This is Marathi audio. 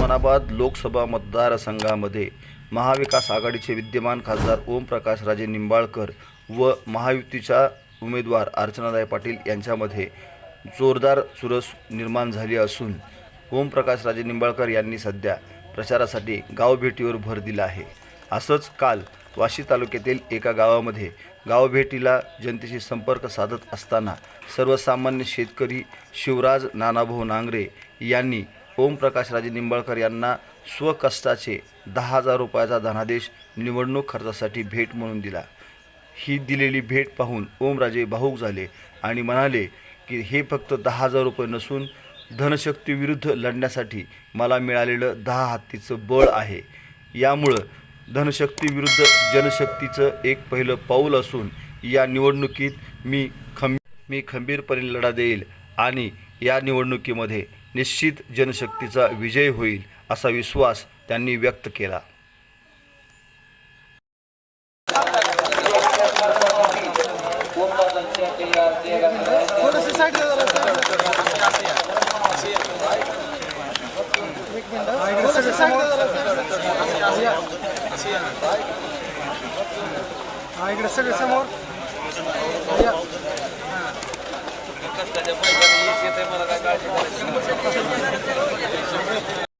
उस्मानाबाद लोकसभा मतदारसंघामध्ये महाविकास आघाडीचे विद्यमान खासदार ओमप्रकाश राजे निंबाळकर व महायुतीच्या उमेदवार अर्चनादाय पाटील यांच्यामध्ये जोरदार चुरस निर्माण झाली असून ओमप्रकाश राजे निंबाळकर यांनी सध्या प्रचारासाठी गावभेटीवर भर दिला आहे. असंच काल वाशी तालुक्यातील एका गावामध्ये गावभेटीला जनतेशी संपर्क साधत असताना सर्वसामान्य शेतकरी शिवराज नानाभाऊ नांगरे यांनी ओमप्रकाश राजे निंबाळकर यांना स्वकष्टाचे दहा हजार रुपयाचा धनादेश निवडणूक खर्चासाठी भेट म्हणून दिला. ही दिलेली भेट पाहून ओमराजे भाऊक झाले आणि म्हणाले की हे फक्त दहा हजार रुपये नसून धनशक्तीविरुद्ध लढण्यासाठी मला मिळालेलं दहा हत्तीचं बळ आहे. यामुळं धनशक्तीविरुद्ध जनशक्तीचं एक पहिलं पाऊल असून या निवडणुकीत मी खं मी खंबीरपणे लढा देईल आणि या निवडणुकीमध्ये निश्चित जनशक्तीचा विजय होईल असा विश्वास त्यांनी व्यक्त केला. इकडे सगळे समोर